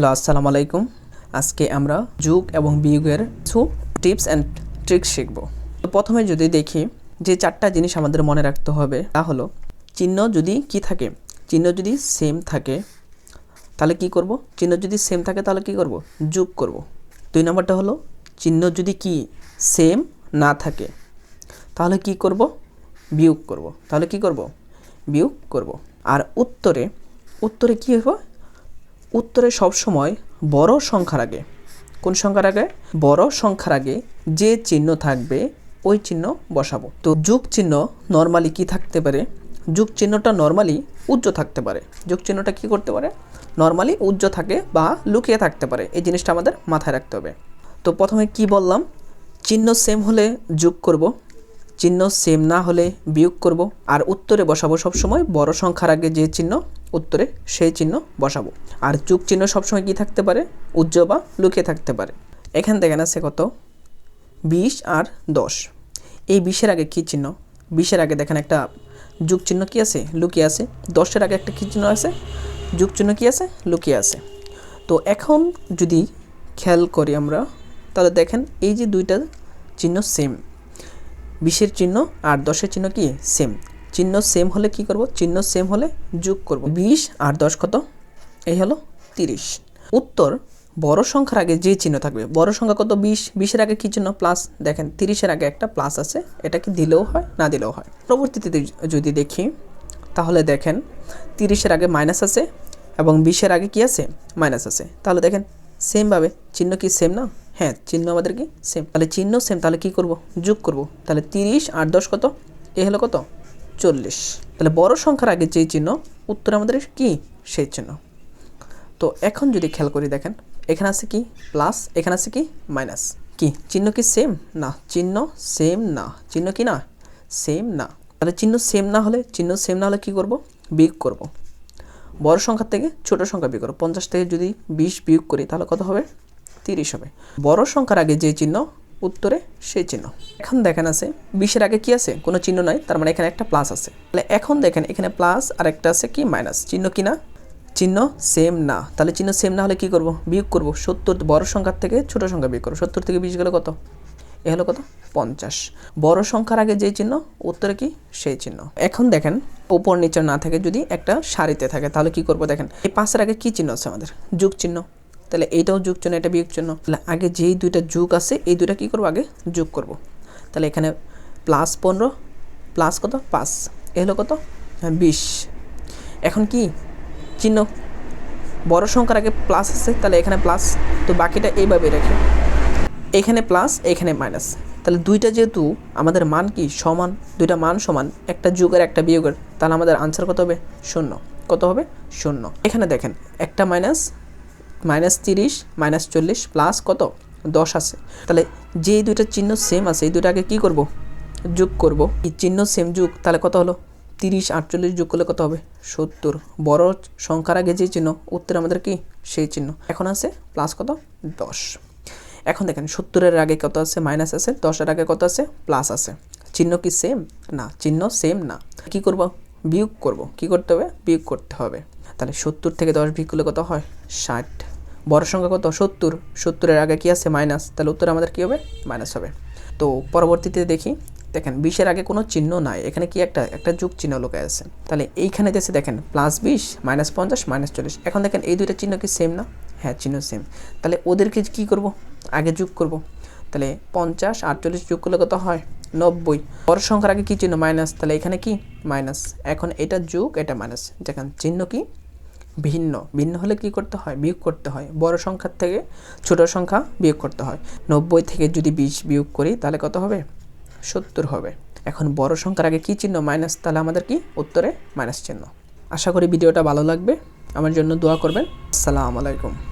Hello, আসসালামু আলাইকুম। আজকে আমরা যুগ এবং বিয়োগের কিছু টিপস অ্যান্ড ট্রিক্স শিখব। তো প্রথমে যদি দেখি যে চারটা জিনিস আমাদের মনে রাখতে হবে, তা হলো চিহ্ন যদি কি থাকে, চিহ্ন যদি সেম থাকে, তাহলে কি করব? চিহ্ন যদি সেম থাকে, তাহলে কি করব? যোগ করব। দুই নম্বরটা হলো চিহ্ন যদি কি সেম না থাকে, তাহলে কি করব? বিয়োগ করব। তাহলে কি করব? বিয়োগ করব। আর উত্তরে উত্তরে কি হবে উত্তরে সবসময় বড় সংখ্যার আগে। কোন সংখ্যার আগে? বড় সংখ্যার আগে যে চিহ্ন থাকবে, ওই চিহ্ন বসাবো। তো যুগ চিহ্ন নর্মালি কি থাকতে পারে? যুগ চিহ্নটা নর্মালি উজ্জ্ব থাকতে পারে। যুগ চিহ্নটা কি করতে পারে? নর্মালি উজ্জ্ব থাকে বা লুকিয়ে থাকতে পারে। এই জিনিসটা আমাদের মাথায় রাখতে হবে। তো প্রথমে কি বললাম? চিহ্ন সেম হলে যোগ করব, চিহ্ন সেম না হলে বিয়োগ করব। আর উত্তরে বসাবো সবসময় বড় সংখ্যার আগে যে চিহ্ন উত্তরে সেই চিহ্ন বসাবো। আর যুগ চিহ্ন সবসময় কি থাকতে পারে? উজ্জ্ব বা লুকিয়ে থাকতে পারে। এখান দেখেন আছে কত? বিশ আর দশ। এই বিশের আগে কী চিহ্ন? বিশের আগে দেখেন একটা যুগ চিহ্ন কী আছে? লুকিয়ে আছে। দশের আগে একটা কী চিহ্ন আছে? যুগ চিহ্ন কী আছে? লুকিয়ে আছে। তো এখন যদি খেয়াল করি আমরা, তাহলে দেখেন এই যে দুইটা চিহ্ন সেম বিশের চিহ্ন আর দশের চিহ্ন কি? সেম চিহ্ন সেম হলে কি করব? চিহ্ন সেম হলে যোগ করব। বিশ আর দশ কত? এই হলো তিরিশ। উত্তর, বড় সংখ্যার আগে যে চিহ্ন থাকবে, বড় সংখ্যা কত? বিশ। বিশের আগে কি চিহ্ন? প্লাস দেখেন, তিরিশের আগে একটা প্লাস আছে। এটা কি দিলেও হয়, না দিলেও হয়? পরবর্তীতে যদি দেখি, তাহলে দেখেন, তিরিশের আগে মাইনাস আছে এবং বিশের আগে কি আছে? মাইনাস আছে। তাহলে দেখেন সেমভাবে চিহ্ন কি সেম না? হ্যাঁ চিহ্ন আমাদের কি সেম তাহলে চিহ্ন সেম তাহলে কি করব? যোগ করব। তাহলে তিরিশ আর দশ কত? এ হলো কত? চল্লিশ। তাহলে বড় সংখ্যার আগে যেই চিহ্ন, উত্তর আমাদের কি? সেই চিহ্ন। তো এখন যদি খেয়াল করি দেখেন, এখানে আছে কি? প্লাস, এখানে আছে কি? মাইনাস। কি? চিহ্ন কি সেম? না। চিহ্ন সেম না। চিহ্ন কি না? সেম না। তাহলে চিহ্ন সেম না হলে, চিহ্ন সেম না হলে কি করব? বিয়োগ করব। বড় সংখ্যার থেকে ছোট সংখ্যা বিয়োগ করো পঞ্চাশ থেকে যদি বিশ বিয়োগ করি, তাহলে কত হবে? তিরিশ হবে। বড় সংখ্যার আগে যে চিহ্ন উত্তরে সেই চিহ্ন। এখন দেখেন আছে, বিশের আগে কি আছে? কোনো চিহ্ন নাই, তার মানে এখানে একটা প্লাস আছে। তাহলে এখন দেখেন, এখানে প্লাস আর একটা আছে কি? মাইনাস চিহ্ন কি না? চিহ্ন সেম না। তাহলে চিহ্ন সেম না হলে কি করব? বিয়োগ করব। সত্তর বড় সংখ্যার থেকে ছোট সংখ্যা বিয়োগ করব। সত্তর থেকে বিশ গেলে কত? এ হলো কত? পঞ্চাশ। বড় সংখ্যার আগে যে চিহ্ন, উত্তরে কি? সেই চিহ্ন। এখন দেখেন ওপর নিচে না থাকে যদি একটা সারিতে থাকে, তাহলে কি করব দেখেন? এই পাঁচের আগে কি চিহ্ন আছে আমাদের? যুগ চিহ্ন। তাহলে এইটাও যুগ চিহ্ন এটা বিয়োগ চিহ্ন। তাহলে আগে যেই দুইটা যুগ আছে, এই দুইটা কি করব আগে? যোগ করব। তাহলে এখানে প্লাস পনেরো প্লাস কত? পাঁচ। এ হলো কত? বিশ। এখন কি? চিহ্ন। বড় সংখ্যার আগে প্লাস আছে, তাহলে এখানে প্লাস তো বাকিটা এইভাবে রেখে। এখানে প্লাস এখানে মাইনাস তাহলে দুইটা যেহেতু, আমাদের মান কি? সমান। দুইটা মান সমান। একটা যুগের, একটা বিয়োগের। তাহলে আমাদের আনসার কত হবে? শূন্য। কত হবে? শূন্য। এখানে দেখেন, একটা মাইনাস মাইনাস তিরিশ, মাইনাস চল্লিশ প্লাস কত? দশ আছে। তাহলে যেই দুইটা চিহ্ন সেম আছে, এই দুইটাকে কী করব? যোগ করব। এই চিহ্ন সেম যুগ, তাহলে কত হলো? তিরিশ, আটচল্লিশ যোগ করলে কত হবে? সত্তর। বড় সংখ্যার আগে যে চিহ্ন, উত্তর আমাদের কি? সেই চিহ্ন। এখন আছে প্লাস কত? দশ। এখন দেখেন, সত্তরের আগে কত আছে? মাইনাস আছে। দশের আগে কত আছে? প্লাস আছে। চিহ্ন কি সেম না, চিহ্ন সেম না। কি করব? বিয়োগ করব। কি করতে হবে? বিয়োগ করতে হবে। তাহলে সত্তর থেকে দশ বিয়োগ করলে কত হয়? ষাট। বড় সংখ্যা কত? সত্তর। সত্তরের আগে কী আছে? মাইনাস। তাহলে উত্তর আমাদের কী হবে? মাইনাস হবে। তো পরবর্তীতে দেখি, দেখেন, বিশের আগে কোনো চিহ্ন নাই। এখানে কি একটা একটা যুগ চিহ্ন লোকে আছে। তাহলে এইখানে দেশে দেখেন প্লাস বিশ মাইনাস পঞ্চাশ মাইনাস চল্লিশ। এখন দেখেন, এই দুইটা চিহ্ন কি সেম না? হ্যাঁ চিহ্ন সেম তাহলে ওদেরকে কী করব? আগে যোগ করব। তাহলে পঞ্চাশ, আটচল্লিশ যোগ করলে কত হয়? নব্বই। বড় সংখ্যার আগে কী চিহ্ন? মাইনাস তাহলে এখানে কি? মাইনাস এখন এটা যোগ, এটা মাইনাস দেখেন, চিহ্ন কি? ভিন্ন। ভিন্ন হলে কি করতে হয়? বিয়োগ করতে হয়। বড় সংখ্যার থেকে ছোট সংখ্যা বিয়োগ করতে হয়। নব্বই থেকে যদি বিশ বিয়োগ করি, তাহলে কত হবে? সত্তর হবে। এখন বড় সংখ্যার আগে কী চিহ্ন মাইনাস, তাহলে আমাদের কি? উত্তরে মাইনাস চিহ্ন। আশা করি ভিডিওটা ভালো লাগবে। আমার জন্য দোয়া করবেন। আসসালামু আলাইকুম।